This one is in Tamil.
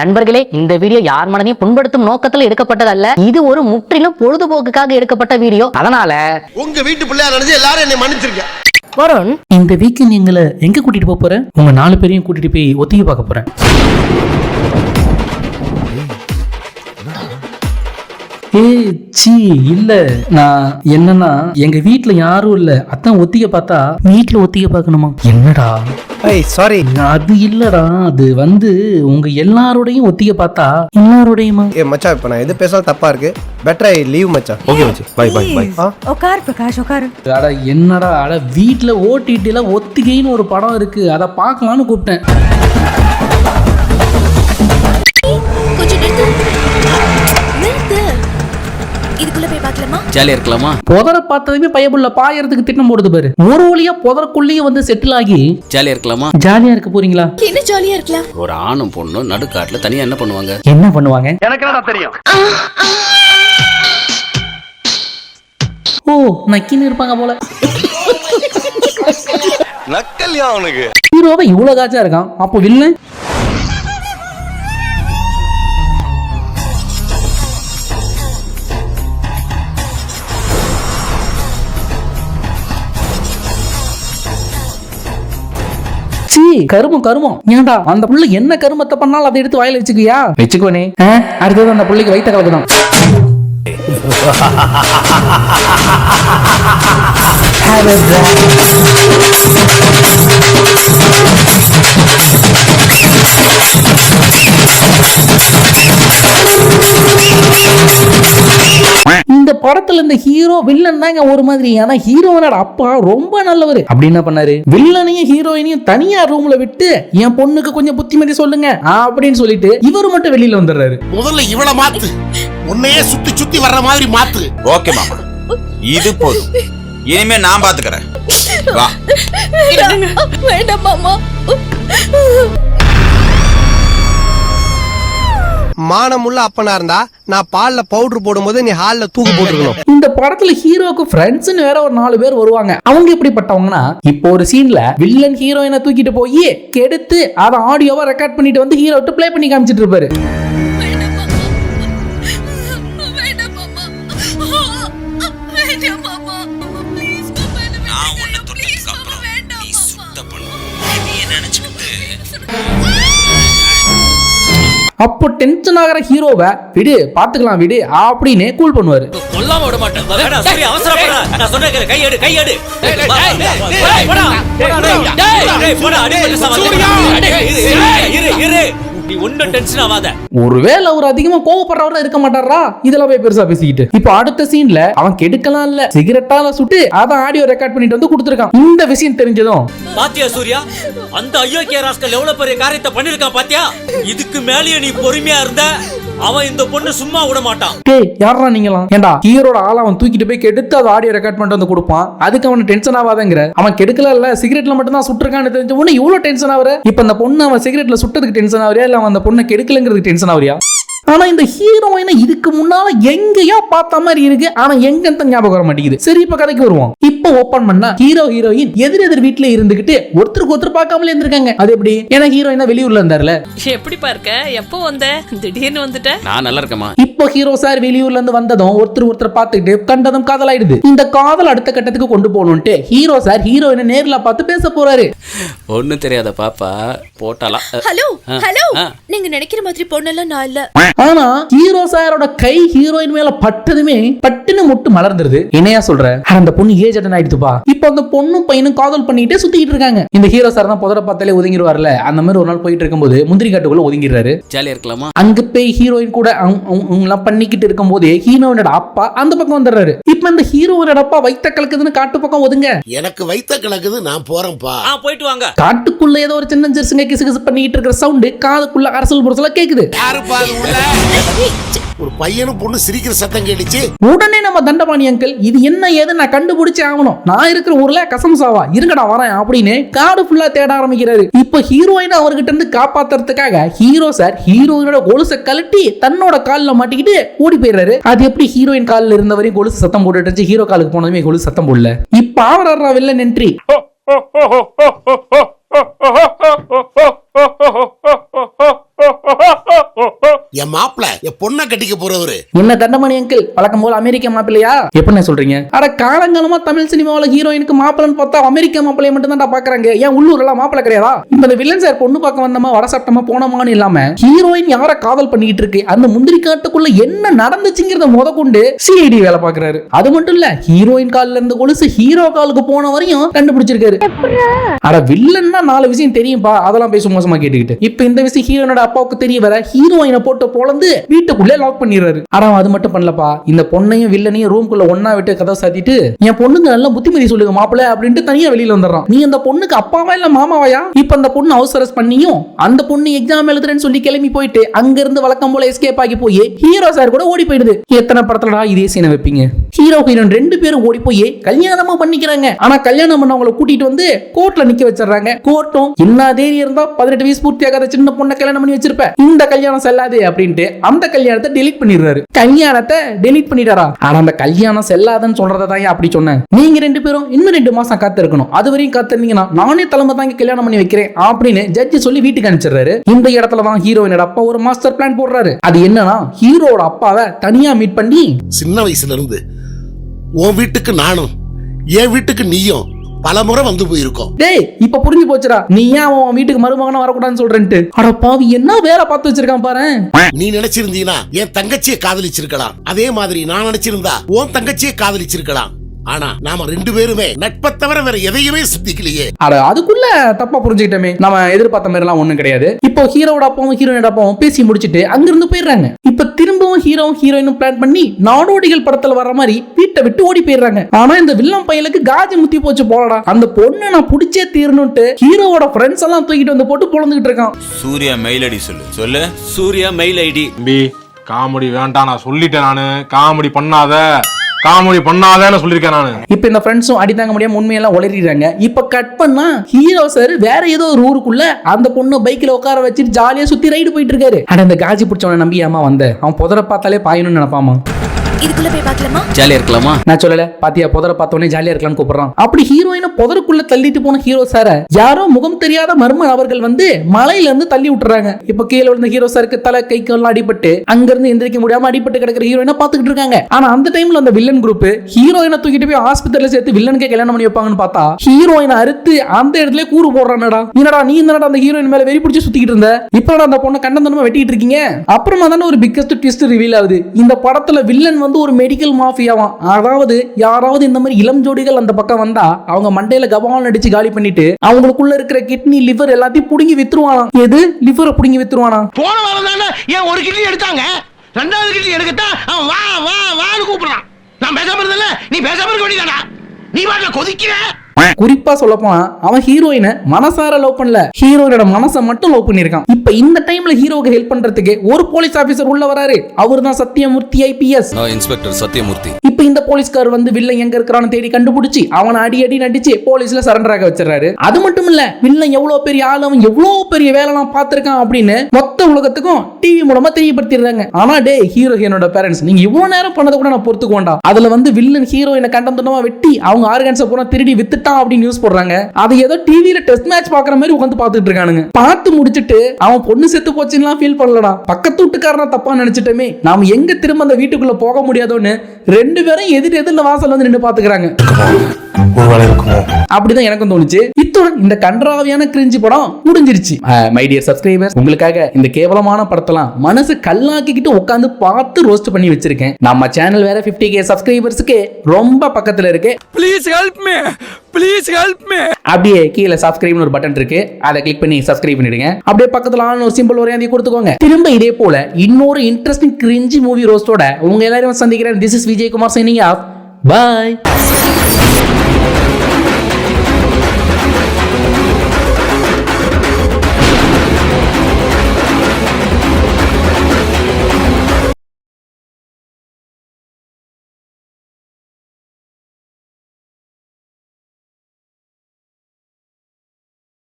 நண்பர்களே இந்த வீடியோ யார் மனதையும் புண்படுத்தும் நோக்கத்தில் எடுக்கப்பட்டதல்ல. இது ஒரு முற்றிலும் பொழுதுபோக்குக்காக எடுக்கப்பட்ட வீடியோ. அதனால உங்க வீட்டு பிள்ளையா நினைச்சு எல்லாரும் என்னை மன்னிச்சிருக்க வருண். இந்த வீக்கெண்ட் எங்களை எங்க கூட்டிட்டு போக போறேன் உங்க நாலு பேரையும் கூட்டிட்டு போய் ஒத்திகை பார்க்க போறேன். ஏய் சீ இல்ல. நான் என்னன்னா எங்க வீட்ல யாரும் இல்ல. அதான் ஒத்திகை பார்த்தா வீட்ல ஒத்திகை பார்க்கணுமா? என்னடா? ஐய் சாரி அது இல்லடா அது வந்து உங்க எல்லாரோடையும் ஒத்திகை பார்த்தா எல்லாரோடையுமா ஏ மச்சான் இப்போ நான் எது பேசாலும் தப்பா இருக்கு. பெட்டர் ஐ லீவ் மச்சான். ஓகே மச்சி பை பை பை உட்கார் பிரகாஷ் உட்கார். அட என்னடா அட வீட்ல ஓடிடில ஒத்திகைன்னு ஒரு படம் இருக்கு. அதை பார்க்கலான்னு கூப்பிட்டேன். இதுக்குள்ள போய் பார்க்கலாமா? ஜாலியா இருக்கலாமா? புதர பார்த்ததுமே பயப்புள்ள பாயறதுக்கு திட்டம் போடுது பாரு. ஒரு வழியா புதரக்குள்ளேயே வந்து செட்டில் ஆகி ஜாலியா இருக்கலாமா? ஜாலியா இருக்க போறீங்களா? என்ன ஜாலியா இருக்கலாம்? ஒரு ஆணும் பொண்ணும் நடுக்காட்டுல தனியா என்ன பண்ணுவாங்க? என்ன பண்ணுவாங்க? எனக்கு என்னடா தெரியும்? ஓ நக்கின்னு இருப்பாங்க போல. நக்கல்யா அவனுக்கு. ஹீரோவை இவ்வளவு காஜா இருக்கான். அப்போ வில்லன்? கருமம் கருமம். ஏன்டா அந்த புள்ள என்ன கருமத்தை பண்ணாலும் அதை எடுத்து வாயில வச்சுக்குவியா வச்சுக்கோனே அடுத்தது அந்த புள்ளைக்கு வைத்த கலக்கு தான் இந்த படத்துல இந்த ஹீரோ வில்லன் தாங்க ஒரு மாதிரி. ஆனா ஹீரோனோட அப்பா ரொம்ப நல்லவர். அப்படி என்ன பண்ணாரு? வில்லனையும் ஹீரோயினையும் தனியா ரூம்ல விட்டு என் பொண்ணுக்கு கொஞ்சம் புத்திமதி சொல்லுங்க அப்படின்னு சொல்லிட்டு இவர் மட்டும் வெளியில வந்துடுறாரு. முதல்ல இவள மாத்து. உன்னையே சுத்தி சுத்தி வர்ற மாதிரி மாத்து. ஓகே மாமா. இது போதும். இனிமே நான் பாத்துக்கறேன். வா. வேண்டாம் மாமா. மானமுள்ள அப்பனா இருந்தா நான் பால்ல பவுடர் போடும்போது நீ ஹால்ல தூக்கு போட்டுருக்கணும். இந்த படத்துல ஹீரோக்கு ஃப்ரெண்ட்ஸ்னு வேற ஒரு நாலு பேர் வருவாங்க. அவங்க எப்படிப்பட்டவங்கன்னா இப்போ ஒரு சீன்ல வில்லன் ஹீரோயினை தூக்கிட்டு போய் கெடுத்து அதை ஆடியோவா ரெக்கார்ட் பண்ணிட்டு வந்து ஹீரோ விட்டு ப்ளே பண்ணி காமிச்சிட்டு இருப்பாரு. அப்போ டென்ஷன் ஆகிற ஹீரோவை விடு பாத்துக்கலாம் விடு அப்படின்னு கூல் பண்ணுவாரு. கொல்லாம விட மாட்டேன். சரி நீ ஒன்னும் டென்ஷன் ஆகாத. ஒருவேளை அவர் அதிகமா கோவப்படுறவரா இருக்க மாட்டாரா? இதெல்லாம் போய் பெருசா பேசிக்கிட்டு. இப்போ அடுத்த சீன்ல அவன் கெடுக்கலாம் இல்ல சிகரெட்டால சுட்டு அதை ஆடியோ ரெக்கார்ட் பண்ணிட்டு வந்து கொடுத்துருக்கான். இந்த விஷயம் தெரிஞ்சதும். பாத்தியா சூர்யா? அந்த அயோக்கிய ராஸ்கல் எவ்வளவு பெரிய காரியத்தை பண்ணிருக்கான் பாத்தியா? இதுக்கு மேலேயே நீ பொறுமையா இருந்த அவன் இந்த பொண்ணு சும்மா விட மாட்டான். டேய் யாரா நீங்களாம்? ஏன்டா ஹீரோட ஆள அவன் தூக்கிட்டு போய் கெடுத்து அதை ஆடியோ ரெக்கார்ட் பண்ணிட்டு வந்து கொடுப்பான். அதுக்கு அவன் டென்ஷன் ஆகாதங்கிற. அவன் கெடுக்கல இல்ல சிகரெட்ல மட்டும் தான் சுட்டிருக்கான்னு தெரிஞ்ச உடனே இவ்வளவு டென்ஷன் ஆகுற? இப்ப அந்த பொண்ணு அவன் சிகரெட்ல சுட்டதுக்கு டென்ஷன் ஆகுறியா? இல்ல அவன் அந்த பொண்ணை கெடுக்கலங்கிறது டென்ஷன் ஆகுறியா? ஆனா இந்த ஹீரோயினை இதுக்கு முன்னால எங்கேயோ பார்த்த மாதிரி இருக்கு. ஆனா எங்க ஞாபகம் வர மாட்டேங்குது. சரி இப்ப கதைக்கு வருவோம். இப்ப ஓபன் பண்ணா ஹீரோ ஹீரோயின் எதிர் எதிர் வீட்டுல இருந்துகிட்டு ஒருத்தருக்கு ஒருத்தர் பார்க்காமலே இருந்திருக்காங்க. அது எப்படி? ஏன்னா ஹீரோயின் வெளியூர்ல இருந்தாருல. எப்படிப்பா இருக்க எப்போ வந்த? திடீர்னு வந்துட்ட. நான் நல்லா இருக்கேமா இப்போ ஹீரோ சார் வெளியூர்ல இருந்து வந்ததும் ஒருத்தர் ஒருத்தர் பார்த்துக்கிட்டு கண்டதும் காதலாயிடுது. இந்த காதல் அடுத்த கட்டத்துக்கு கொண்டு போகணும்ட்டு ஹீரோ சார் ஹீரோயினை நேர்ல பார்த்து பேச போறாரு. ஒண்ணும் தெரியாத பாப்பா போட்டாலாம் ஹலோ ஹலோ. நீங்க நினைக்கிற மாதிரி பொண்ணெல்லாம் நான் இல்ல. ஆனா ஹீரோ சாரோட கை ஹீரோயின் மேல பட்டதுமே பட்டுன்னு முட்டு மலர்ந்துருது. என்னையா சொல்ற? அந்த பொண்ணு ஏஜ் அட்டன் ஆயிடுதுப்பா இப்போ அந்த பொண்ணும் பையனும் காதல் பண்ணிட்டே சுத்திட்டு இருக்காங்க. இந்த ஹீரோ சார் தான் புதர பார்த்தாலே ஒதுங்கிடுவார்ல அந்த மாதிரி ஒரு நாள் போயிட்டு இருக்கும்போது முந்திரி காட்டுக்குள்ள ஒதுங்கிடுறாரு. ஜாலியா இருக்கலாமா? அங்க போய் ஹீரோயின் கூட அவங்க- அவங்க- அவங்கெல்லாம் பண்ணிக்கிட்டு இருக்கும்போதே ஹீரோயினோட அப்பா அந்த பக்கம் வந்துடுறாரு. இப்ப இந்த ஹீரோயினோட அப்பா வைத்த கலக்குதுன்னு காட்டு பக்கம் ஒதுங்க. எனக்கு வைத்த கிழக்குது நான் போறேன்ப்பா. போயிட்டு வாங்க. காட்டுக்குள்ள ஏதோ ஒரு சின்ன ஜெர்சிங்க கிசு கிசு பண்ணிட்டு இருக்கிற சவுண்டு காதுக்குள்ள அரசல் புரசலா கேக்குது. யாருப்பா அது உள்ள? ஒரு பையனும் பொண்ணு சிரிக்கிற சத்தம் கேட்டுச்சு. உடனே நம்ம தண்டபாணி அங்கிள் இது என்ன ஏது நான் கண்டுபிடிச்சே ஆகணும். நான் இருக்கிற ஊர்ல கசம்சாவா? இருங்கடா வரேன் அப்படின்னு காடு ஃபுல்லா தேட ஆரம்பிக்கிறாரு. இப்ப ஹீரோயின் அவர்கிட்ட இருந்து காப்பாத்துறதுக்காக ஹீரோ சார் ஹீரோயினோட கொலுசை கழட்டி தன்னோட கால்ல மாட்டிக்கிட்டு ஓடி போயிடுறாரு. அது எப்படி ஹீரோயின் கால்ல இருந்தவரையும் கொலுசு சத்தம் போட்டுட்டு இருந்துச்சு? ஹீரோ காலுக்கு போனதுமே கொலுசு சத்தம் போடல. இப்ப ஆவரா வில்லன் என்ட்ரி என் மாப்பிள என் பொண்ணை கட்டிக்க போறவரு. என்ன தண்டமணி அங்கிள் வழக்கம் போல அமெரிக்க மாப்பிள்ளையா? எப்படின்னு சொல்றீங்க? அட காலங்காலமா தமிழ் சினிமாவுல ஹீரோயினுக்கு மாப்பிள்ளன்னு பார்த்தா அமெரிக்க மாப்பிள்ளைய மட்டும் தான் பாக்குறாங்க. ஏன் உள்ளூர் எல்லாம் மாப்பிள்ளை கிடையாதா? இப்ப இந்த வில்லன் சார் பொண்ணு பார்க்க வந்தமா வர சாப்பிட்டமா போனமான்னு இல்லாம ஹீரோயின் யார காதல் பண்ணிட்டு இருக்கு? அந்த முந்திரி காட்டுக்குள்ள என்ன நடந்துச்சுங்கிறத முத கொண்டு சிஐடி வேலை பாக்குறாரு அது மட்டும் இல்ல ஹீரோயின் கால்ல இருந்து கொலுசு ஹீரோ காலுக்கு போன வரையும் கண்டுபிடிச்சிருக்காரு. அட வில்லன்னா நாலு விஷயம் தெரியும்பா. அதெல்லாம் பேச மோசமா கேட்டுக்கிட்டு. இப்ப இந்த விஷயம் ஹீரோனோட அப்பாவுக்கு தெரிய வர ஹீரோயினை போட்டு பொழந்து வீட்டுக்குள்ளே லாக் பண்ணிடுறாரு. ஆனா அது மட்டும் பண்ணலப்பா. இந்த பொண்ணையும் வில்லனையும் ரூம்குள்ள ஒன்னா விட்டு கதை சாத்திட்டு என் பொண்ணுங்க நல்லா புத்திமதி சொல்லுங்க மாப்பிள்ள அப்படின்ட்டு தனியா வெளியில வந்துடுறான். நீ அந்த பொண்ணுக்கு அப்பாவா இல்ல மாமாவாயா? இப்ப அந்த பொண்ணு அவசரஸ் பண்ணியும் அந்த பொண்ணு எக்ஸாம் எழுதுறேன்னு சொல்லி கிளம்பி போயிட்டு அங்க இருந்து வழக்கம் போல எஸ்கேப் ஆகி போய் ஹீரோ சார் கூட ஓடி போயிடுது. எத்தனை படத்துலடா இதே சீனை வைப்பீங்க? ஹீரோ ஹீரோயின் ரெண்டு பேரும் ஓடி போய் கல்யாணமா பண்ணிக்கிறாங்க. ஆனா கல்யாணம் பண்ணவங்களை கூட்டிட்டு வந்து கோர்ட்ல நிக்க வச்சிடறாங்க. கோர்ட்டும் என்ன தேதி இருந்தா பதினெட்டு வயசு பூர்த்தி ஆகாத சின்ன பொண்ணை கல்யாணம் பண்ணி வச்சிருப்ப. இந்த கல்யாணம் செல்லாது அப்படின்ட்டு அந்த கல்யாணத்தை டெலிட் பண்ணிடுறாரு. கல்யாணத்தை டெலிட் பண்ணிட்டாரா? ஆனா அந்த கல்யாணம் செல்லாதுன்னு சொல்றதை தான் அப்படி சொன்னேன் நீங்க ரெண்டு பேரும் இன்னும் ரெண்டு மாசம் காத்து இருக்கணும் அது வரையும் காத்திருந்தீங்கன்னா நானே தலைமை தாங்க கல்யாணம் பண்ணி வைக்கிறேன் அப்படின்னு ஜட்ஜி சொல்லி வீட்டுக்கு அனுப்பிச்சிடுறாரு. இந்த இடத்துல தான் ஹீரோயினோட அப்பா ஒரு மாஸ்டர் பிளான் போடுறாரு. அது என்னன்னா ஹீரோட அப்பாவை தனியா மீட் பண்ணி சின்ன வயசுல இருந்து உன் வீட்டுக்கு நானும் என் வீட்டுக்கு நீயும் பல முறை வந்து போயிருக்கோம். டேய் இப்ப புரிஞ்சு போச்சுடா. நீ ஏன் அவன் வீட்டுக்கு மருமகனா வரக்கூடாதுன்னு சொல்றேன்ட்டு? அட பாவி என்ன வேலை பார்த்து வச்சிருக்கான் பாரு. நீ நினைச்சிருந்தீனா என் தங்கச்சியை காதலிச்சிருக்கலாம். அதே மாதிரி நான் நினைச்சிருந்தா உன் தங்கச்சியை காதலிச்சிருக்கலாம். ஆனா நாம ரெண்டு பேருமே நட்பை தவிர வேற எதையுமே சித்திக்கலையே அட அதுக்குள்ள தப்பா புரிஞ்சுக்கிட்டோமே. நம்ம எதிர்பார்த்த மாதிரி எல்லாம் ஒண்ணும் கிடையாது. இப்போ ஹீரோட அப்பாவும் ஹீரோயினோட அப்பாவும் பேசி முடிச்சிட்டு அங்கிருந்து போயிடுறாங்க. இப்ப திரும்பவும் ஹீரோவும் ஹீரோயினும் பிளான் பண்ணி நாடோடிகள் படத்துல வர்ற மாதிரி வீட்டை விட்டு ஓடி போயிடுறாங்க. ஆனா இந்த வில்லன் பையலுக்கு காஜி முத்தி போச்சு போலடா அந்த பொண்ணை நான் புடிச்சே தீரணும்ட்டு ஹீரோவோட ஃப்ரெண்ட்ஸ் எல்லாம் தூக்கிட்டு வந்து போட்டு பொழந்துகிட்டு இருக்கான். சூர்யா மெயில் ஐடி சொல்லு. சொல்லு. சூர்யா மெயில் ஐடி காமெடி வேண்டாம் நான் சொல்லிட்டேன் நானு. காமெடி பண்ணாத. காமெடி பண்ணாதேன்னு சொல்லியிருக்கேன் நான். இப்போ இந்த ஃப்ரெண்ட்ஸும் அடி தாங்க முடியாம உண்மையெல்லாம் உளறிடுறாங்க. இப்போ கட் பண்ணா ஹீரோ சார் வேற ஏதோ ஒரு ஊருக்குள்ள அந்த பொண்ணு பைக்ல உட்கார வச்சுட்டு ஜாலியா சுத்தி ரைடு போயிட்டு இருக்காரு. அட அந்த காஜி பிடிச்சவனை நம்பியாமா வந்த? அவன் புதரை பார்த்தாலே பாயணும்னு நினைப்பாமா இதுக்குள்ள போய் பார்க்கலாமா? ஜாலியா இருக்கலாமா? நான் சொல்லல பாத்தியா புதரை பார்த்தோன்னே ஜாலியா இருக்கலாம்னு கூப்பிடுறான். அப்படி ஹீரோயினை புதருக்குள்ள தள்ளிட்டு போன ஹீரோ சார யாரோ முகம் தெரியாத மர்ம அவர்கள் வந்து மலையில இருந்து தள்ளி விட்டுறாங்க. இப்ப கீழே விழுந்த ஹீரோ சாருக்கு தலை கை கால்லாம் அடிபட்டு அங்க இருந்து எந்திரிக்க முடியாம அடிபட்டு கிடக்கிற ஹீரோயினை பாத்துக்கிட்டு இருக்காங்க. ஆனா அந்த டைம்ல அந்த வில்லன் குரூப் ஹீரோயினை தூக்கிட்டு போய் ஹாஸ்பிட்டல்ல சேர்த்து வில்லனுக்கே கல்யாணம் பண்ணி வைப்பாங்கன்னு பார்த்தா ஹீரோயினை அறுத்து அந்த இடத்துல கூறு போடுறானடா. என்னடா நீ என்னடா அந்த ஹீரோயின் மேல வெறி பிடிச்சி சுத்திக்கிட்டு இருந்த? இப்போ அந்த பொண்ணை கண்டந்தனமா வெட்டிட்டு இருக்கீங்க? அப்புறமா தானே ஒரு பிக்கஸ்ட் ட்விஸ்ட் ரிவீல் ஆகுது. இந்த படத்துல வில்லன் வந்து ஒரு மெடிக்கல் மாஃபியாவாம் அதாவது யாராவது இந்த மாதிரி இளம் ஜோடிகள் அந்த பக்கம் வந்தா அவங்க மண்டையில கபால் அடிச்சு காலி பண்ணிட்டு அவங்களுக்குள்ள இருக்கிற கிட்னி லிவர் எல்லாத்தையும் புடுங்கி வித்துருவானாம் எது? லிவரை புடுங்கி வித்துருவானா? போன வாரம் தானே ஏன் ஒரு கிட்னி எடுத்தாங்க. ரெண்டாவது கிட்னி எடுக்கத்தான் அவன் வா வா வான்னு கூப்பிடுறான். நான் பேசாம இருந்தல நீ பேசாம இருக்க வேண்டியதானா நீ பாட்டுல கொதிக்கிறேன் குறிப்பா சொல்ல போனா அவன் ஹீரோயினை மனசார லவ் பண்ணல. ஹீரோயினோட மனசை மட்டும் லவ் பண்ணிருக்கான் இப்ப இந்த டைம்ல ஹீரோக்கு ஹெல்ப் பண்றதுக்கு ஒரு போலீஸ் ஆபீசர் உள்ள வராரு. அவர் தான் சத்யமூர்த்தி ஐபிஎஸ் இன்ஸ்பெக்டர் சத்யமூர்த்தி. இப்போ இந்த போலீஸ்கார் வந்து வில்லன் எங்க இருக்கிறான்னு தேடி கண்டுபிடிச்சி அவனை அடி அடி நடிச்சு போலீஸ்ல சரண்டர் ஆக வச்சிடறாரு. அது மட்டும் இல்ல வில்லன் எவ்வளவு பெரிய ஆள் அவன் எவ்வளவு பெரிய வேலை நான் பார்த்திருக்கான் அப்படின்னு மொத்த உலகத்துக்கும் டிவி மூலமா தெரியப்படுத்திடுறாங்க. ஆனா டே ஹீரோ ஹீரோட பேரண்ட்ஸ் நீங்க இவ்வளவு நேரம் பண்ணதை கூட நான் பொறுத்துக்க வேண்டாம் அதுல வந்து வில்லன் ஹீரோயினை கண்டந்தனமா வெட்டி அவங்க ஆர்கன்ஸை பூரா திருடி வித்துட்டான் அப்படின்னு நியூஸ் போடுறாங்க. அது ஏதோ டிவியில டெஸ்ட் மேட்ச் பாக்குற மாதிரி உட்காந்து பார்த்துட்டு இருக்கானுங்க. பார்த்து முடிச்சிட்டு அவன் பொண்ணு செத்து போச்சுன்னா ஃபீல் பண்ணலடா. பக்கத்து வீட்டுக்காரனா தப்பா நினைச்சிட்டமே. நாம எங்க திரும்ப அந்த வீட்டுக்குள்ள போக முடியாதோன்னு ரெண்டு பேரும் எதிர் எதிரில் வாசல் வந்து நின்று பாத்துக்கிறாங்க. அப்படிதான் எனக்கும் தோணுச்சு. இத்துடன் இந்த கன்றாவியான கிரிஞ்சி படம் முடிஞ்சிருச்சு. மை டியர் சப்ஸ்கிரைபர்ஸ் உங்களுக்காக இந்த கேவலமான படத்தெல்லாம் மனசு கல்லாக்கிக்கிட்டு உட்காந்து பார்த்து ரோஸ்ட் பண்ணி வச்சிருக்கேன். நம்ம சேனல் வேற 50k கே சப்ஸ்கிரைபர்ஸ்க்கு ரொம்ப பக்கத்துல இருக்கு. Please help me please help me அப்படியே கீழே சப்ஸ்கிரைப்னு ஒரு பட்டன் இருக்கு. அதை கிளிக் பண்ணி சப்ஸ்கிரைப் பண்ணிடுங்க. அப்படியே பக்கத்துல ஆன் ஒரு சிம்பிள் ஒரே கொடுத்துக்கோங்க. திரும்ப இதே போல இன்னொரு இன்ட்ரெஸ்டிங் கிரிஞ்சி மூவி ரோஸ்டோட உங்க எல்லாரும் சந்திக்கிறேன். This is Vijay Kumar signing off bye